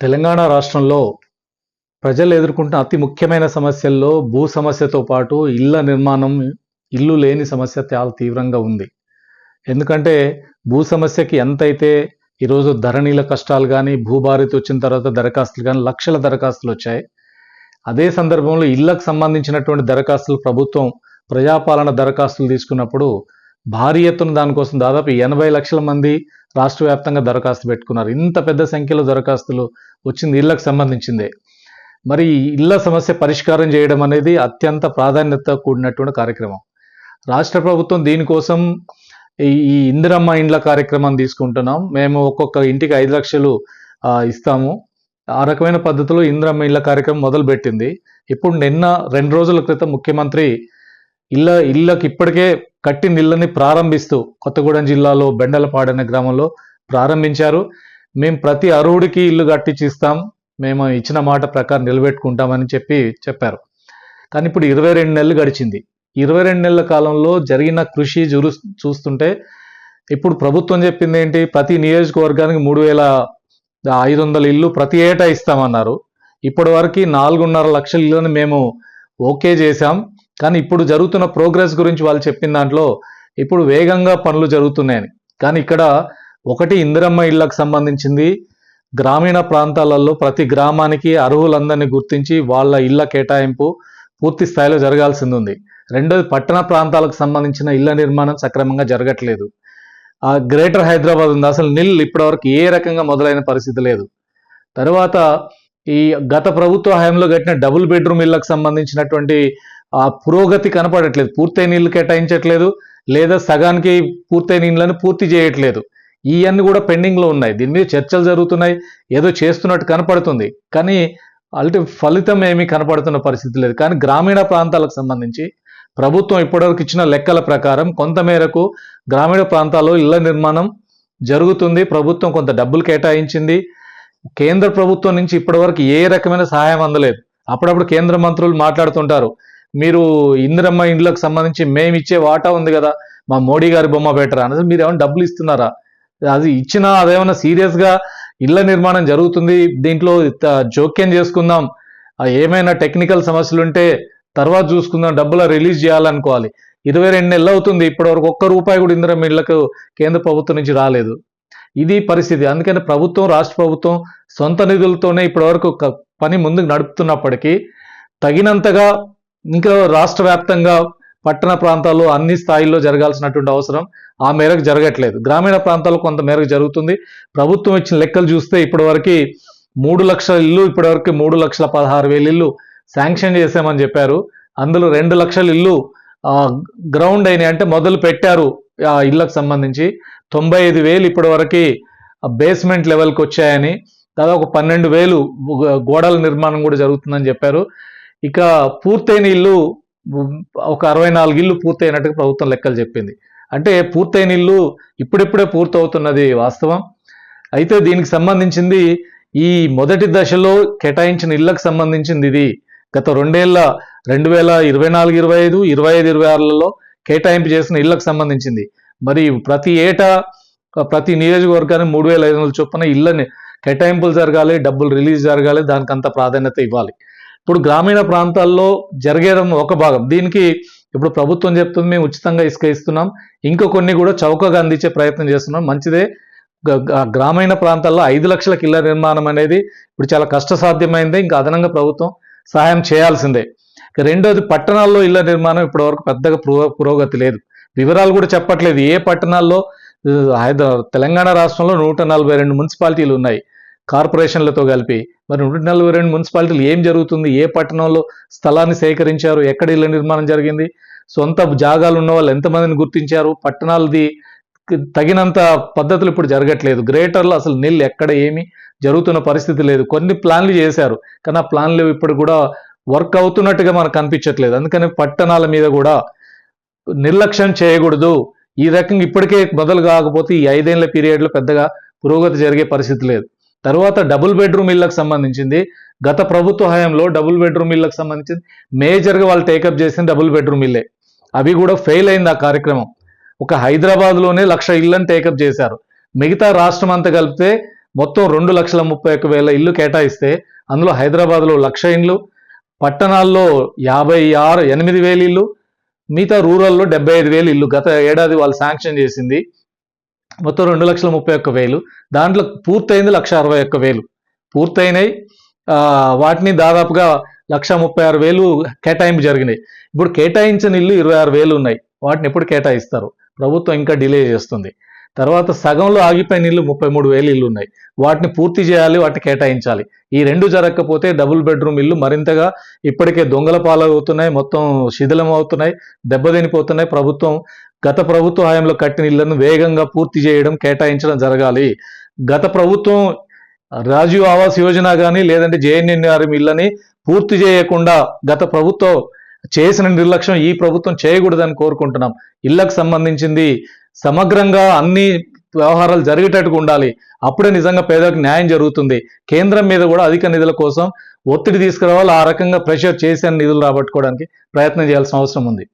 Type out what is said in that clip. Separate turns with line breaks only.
తెలంగాణ రాష్ట్రంలో ప్రజలు ఎదుర్కొంటున్న అతి ముఖ్యమైన సమస్యల్లో భూ సమస్యతో పాటు ఇళ్ళ నిర్మాణం ఇల్లు లేని సమస్య చాలా తీవ్రంగా ఉంది. ఎందుకంటే భూ సమస్యకి ఎంతైతే ఈరోజు ధరణీల కష్టాలు కానీ భూభారిత వచ్చిన తర్వాత దరఖాస్తులు కానీ లక్షల దరఖాస్తులు వచ్చాయి. అదే సందర్భంలో ఇళ్ళకు సంబంధించినటువంటి దరఖాస్తులు ప్రభుత్వం ప్రజాపాలన దరఖాస్తులు తీసుకున్నప్పుడు భారీ ఎత్తున దానికోసం దాదాపు ఎనభై లక్షల మంది రాష్ట్ర వ్యాప్తంగా దరఖాస్తు పెట్టుకున్నారు. ఇంత పెద్ద సంఖ్యలో దరఖాస్తులు వచ్చింది ఇళ్ళకు సంబంధించిందే. మరి ఇళ్ళ సమస్య పరిష్కారం చేయడం అనేది అత్యంత ప్రాధాన్యత కూడినటువంటి కార్యక్రమం. రాష్ట్ర ప్రభుత్వం దీనికోసం ఈ ఈ ఇందిరమ్మ ఇండ్ల కార్యక్రమాన్ని తీసుకుంటున్నాం. మేము ఒక్కొక్క ఇంటికి ఐదు లక్షలు ఇస్తాము. ఆ రకమైన పద్ధతిలో ఇందిరమ్మ ఇళ్ళ కార్యక్రమం మొదలుపెట్టింది. ఇప్పుడు నిన్న రెండు రోజుల క్రితం ముఖ్యమంత్రి ఇళ్ళ ఇళ్ళకి ఇప్పటికే కట్టి నీళ్ళని ప్రారంభిస్తూ కొత్తగూడెం జిల్లాలో బెండలపాడన గ్రామంలో ప్రారంభించారు. మేము ప్రతి అరువుడికి ఇల్లు కట్టించి ఇస్తాం మేము ఇచ్చిన మాట ప్రకారం నిలబెట్టుకుంటామని చెప్పి చెప్పారు. కానీ ఇప్పుడు ఇరవై రెండు నెలలు గడిచింది. ఇరవై రెండు నెలల కాలంలో జరిగిన కృషి జురు చూస్తుంటే ఇప్పుడు ప్రభుత్వం చెప్పింది ఏంటి? ప్రతి నియోజకవర్గానికి మూడు వేల ఐదు వందల ఇల్లు ప్రతి ఏటా ఇస్తామన్నారు. ఇప్పటి వరకు నాలుగున్నర లక్షల ఇళ్ళని మేము ఓకే చేశాం. కానీ ఇప్పుడు జరుగుతున్న ప్రోగ్రెస్ గురించి వాళ్ళు చెప్పిన దాంట్లో ఇప్పుడు వేగంగా పనులు జరుగుతున్నాయని కానీ ఇక్కడ ఒకటి ఇందిరమ్మ ఇళ్ళకు సంబంధించింది. గ్రామీణ ప్రాంతాలలో ప్రతి గ్రామానికి అర్హులందరినీ గుర్తించి వాళ్ళ ఇళ్ళ కేటాయింపు పూర్తి స్థాయిలో జరగాల్సింది ఉంది. రెండోది పట్టణ ప్రాంతాలకు సంబంధించిన ఇళ్ళ నిర్మాణం సక్రమంగా జరగట్లేదు. ఆ గ్రేటర్ హైదరాబాద్ ఉంది. అసలు నిల్ ఇప్పటివరకు ఏ రకంగా మొదలైన పరిస్థితి లేదు. తర్వాత ఈ గత ప్రభుత్వ హయాంలో కట్టిన డబుల్ బెడ్రూమ్ ఇళ్ళకు సంబంధించినటువంటి ఆ పురోగతి కనపడట్లేదు. పూర్తయిన ఇల్లు కేటాయించట్లేదు. లేదా సగానికి పూర్తయిన ఇళ్ళని పూర్తి చేయట్లేదు. ఇవన్నీ కూడా పెండింగ్లో ఉన్నాయి. దీని మీద చర్చలు జరుగుతున్నాయి. ఏదో చేస్తున్నట్టు కనపడుతుంది. కానీ అల్టి ఫలితం ఏమీ కనపడుతున్న పరిస్థితి లేదు. కానీ గ్రామీణ ప్రాంతాలకు సంబంధించి ప్రభుత్వం ఇప్పటివరకు ఇచ్చిన లెక్కల ప్రకారం కొంతమేరకు గ్రామీణ ప్రాంతాల్లో ఇళ్ళ నిర్మాణం జరుగుతుంది. ప్రభుత్వం కొంత డబ్బులు కేటాయించింది. కేంద్ర ప్రభుత్వం నుంచి ఇప్పటివరకు ఏ రకమైన సహాయం అందలేదు. అప్పుడప్పుడు కేంద్ర మంత్రులు మాట్లాడుతుంటారు. మీరు ఇందిరమ్మ ఇండ్లకు సంబంధించి మేము ఇచ్చే వాటా ఉంది కదా మా మోడీ గారి బొమ్మ పెట్టరా అనేది మీరు ఏమైనా డబ్బులు ఇస్తున్నారా? అది ఇచ్చినా అదేమైనా సీరియస్గా ఇళ్ళ నిర్మాణం జరుగుతుంది దీంట్లో జోక్యం చేసుకుందాం ఏమైనా టెక్నికల్ సమస్యలు ఉంటే తర్వాత చూసుకుందాం డబ్బులు రిలీజ్ చేయాలనుకోవాలి. ఇరవై రెండు నెలలు అవుతుంది ఇప్పటివరకు ఒక్క రూపాయి కూడా ఇందిరమ్మ ఇళ్ళకు కేంద్ర ప్రభుత్వం నుంచి రాలేదు. ఇది పరిస్థితి. అందుకని ప్రభుత్వం రాష్ట్ర ప్రభుత్వం సొంత నిధులతోనే ఇప్పటివరకు క- పని ముందుకు నడుపుతున్నప్పటికీ తగినంతగా ఇంకా రాష్ట్ర వ్యాప్తంగా పట్టణ ప్రాంతాల్లో అన్ని స్థాయిల్లో జరగాల్సినటువంటి అవసరం ఆ మేరకు జరగట్లేదు. గ్రామీణ ప్రాంతాల్లో కొంత మేరకు జరుగుతుంది. ప్రభుత్వం ఇచ్చిన లెక్కలు చూస్తే ఇప్పటివరకు మూడు లక్షల ఇల్లు ఇప్పటివరకు మూడు లక్షల పదహారు వేల ఇల్లు శాంక్షన్ చేశామని చెప్పారు. అందులో రెండు లక్షల ఇల్లు గ్రౌండ్ అయినాయి. అంటే మొదలు పెట్టారు ఆ ఇళ్ళకు సంబంధించి. తొంభై ఐదు వేలు ఇప్పటివరకు బేస్మెంట్ లెవెల్కి వచ్చాయని దాదాపు పన్నెండు వేలు గో- గోడల నిర్మాణం కూడా జరుగుతుందని చెప్పారు. ఇక పూర్తయిన ఇల్లు ఒక అరవై నాలుగు ఇల్లు పూర్తయినట్టుగా ప్రభుత్వం లెక్కలు చెప్పింది. అంటే పూర్తయిన ఇల్లు ఇప్పుడిప్పుడే పూర్తవుతున్నది వాస్తవం. అయితే దీనికి సంబంధించింది ఈ మొదటి దశలో కేటాయించిన ఇళ్ళకు సంబంధించింది ఇది. గత రెండేళ్ళ రెండు వేల ఇరవై నాలుగు ఇరవై ఐదు ఇరవై ఐదు ఇరవై ఆరులలో కేటాయింపు చేసిన ఇళ్ళకు సంబంధించింది. మరి ప్రతి ఏటా ప్రతి నియోజకవర్గానికి మూడు వేల ఐదు వందల చొప్పున ఇళ్ళని కేటాయింపులు జరగాలి డబ్బులు రిలీజ్ జరగాలి దానికి అంత ప్రాధాన్యత ఇవ్వాలి. ఇప్పుడు గ్రామీణ ప్రాంతాల్లో జరిగేదం ఒక భాగం. దీనికి ఇప్పుడు ప్రభుత్వం చెప్తుంది మేము ఉచితంగా ఇసుక ఇస్తున్నాం. ఇంకా కొన్ని కూడా చౌకగా అందించే ప్రయత్నం చేస్తున్నాం. మంచిదే. గ- గ్రామీణ ప్రాంతాల్లో ఐదు లక్షల ఇళ్ళ నిర్మాణం అనేది ఇప్పుడు చాలా కష్టసాధ్యమైంది. ఇంకా అదనంగా ప్రభుత్వం సహాయం చేయాల్సిందే. ఇక రెండోది పట్టణాల్లో ఇళ్ళ నిర్మాణం ఇప్పటివరకు పెద్దగా పురోగతి లేదు. వివరాలు కూడా చెప్పట్లేదు. ఏ పట్టణాల్లో తెలంగాణ రాష్ట్రంలో నూట నలభై రెండు మున్సిపాలిటీలు ఉన్నాయి. కార్పొరేషన్లతో కలిపి మరి నూట నలభై రెండు మున్సిపాలిటీలు ఏం జరుగుతుంది? ఏ పట్టణంలో స్థలాన్ని సేకరించారు? ఎక్కడ ఇళ్ళ నిర్మాణం జరిగింది? సొంత జాగాలు ఉన్న వాళ్ళు ఎంతమందిని గుర్తించారు? పట్టణాలది తగినంత పద్ధతులు ఇప్పుడు జరగట్లేదు. గ్రేటర్లో అసలు నీళ్ళు ఎక్కడ ఏమి జరుగుతున్న పరిస్థితి లేదు. కొన్ని ప్లాన్లు చేశారు. కానీ ఆ ప్లాన్లు ఇప్పుడు కూడా వర్క్ అవుతున్నట్టుగా మనకు కనిపించట్లేదు అందుకని పట్టణాల మీద కూడా నిర్లక్ష్యం చేయకూడదు. ఈ రకంగా ఇప్పటికే మొదలు కాకపోతే ఈ ఐదేళ్ళ పీరియడ్లో పెద్దగా పురోగతి జరిగే పరిస్థితి లేదు. తర్వాత డబుల్ బెడ్రూమ్ ఇళ్ళకు సంబంధించింది. గత ప్రభుత్వ హయాంలో డబుల్ బెడ్రూమ్ ఇళ్ళకు సంబంధించింది. మేజర్గా వాళ్ళు టేకప్ చేసిన డబుల్ బెడ్రూమ్ ఇల్లే. అవి కూడా ఫెయిల్ అయింది ఆ కార్యక్రమం. ఒక హైదరాబాద్లోనే లక్ష ఇళ్ళని టేకప్ చేశారు. మిగతా రాష్ట్రం అంతా కలిపితే మొత్తం రెండు లక్షల ముప్పై ఒక్క వేల ఇల్లు కేటాయిస్తే అందులో హైదరాబాద్లో లక్ష ఇండ్లు పట్టణాల్లో యాభై ఆరు ఎనిమిది వేలు ఇల్లు మిగతా రూరల్లో డెబ్బై ఐదు వేలు ఇల్లు. గత ఏడాది వాళ్ళు శాంక్షన్ చేసింది. మొత్తం రెండు లక్షల ముప్పై ఒక్క వేలు. దాంట్లో పూర్తయింది లక్ష అరవై ఒక్క వేలు. పూర్తయినాయి. వాటిని దాదాపుగా లక్ష ముప్పై ఆరు వేలు కేటాయింపు జరిగినాయి. ఇప్పుడు కేటాయించిన ఇల్లు ఇరవై ఆరు వేలు ఉన్నాయి. వాటిని ఎప్పుడు కేటాయిస్తారు? ప్రభుత్వం ఇంకా డిలే చేస్తుంది. తర్వాత సగంలో ఆగిపోయిన ఇల్లు ముప్పై మూడు వేలు ఇల్లు ఉన్నాయి. వాటిని పూర్తి చేయాలి వాటిని కేటాయించాలి. ఈ రెండు జరగకపోతే డబుల్ బెడ్రూమ్ ఇల్లు మరింతగా ఇప్పటికే దొంగల పాలవుతున్నాయి మొత్తం శిథిలం అవుతున్నాయి దెబ్బతినిపోతున్నాయి. ప్రభుత్వం గత ప్రభుత్వ హయాంలో కట్టిన ఇళ్ళను వేగంగా పూర్తి చేయడం కేటాయించడం జరగాలి. గత ప్రభుత్వం రాజీవ్ ఆవాస్ యోజన కానీ లేదంటే జేఎన్ఎన్ఆర్ ఇళ్ళని పూర్తి చేయకుండా గత ప్రభుత్వం చేసిన నిర్లక్ష్యం ఈ ప్రభుత్వం చేయకూడదని కోరుకుంటున్నాం. ఇళ్ళకు సంబంధించింది సమగ్రంగా అన్ని వ్యవహారాలు జరిగేటట్టుగా ఉండాలి. అప్పుడే నిజంగా పేదలకు న్యాయం జరుగుతుంది. కేంద్రం మీద కూడా అధిక నిధుల కోసం ఒత్తిడి తీసుకురావాలి. ఆ రకంగా ప్రెషర్ చేసే నిధులు రాబట్టుకోవడానికి ప్రయత్నం చేయాల్సిన అవసరం ఉంది.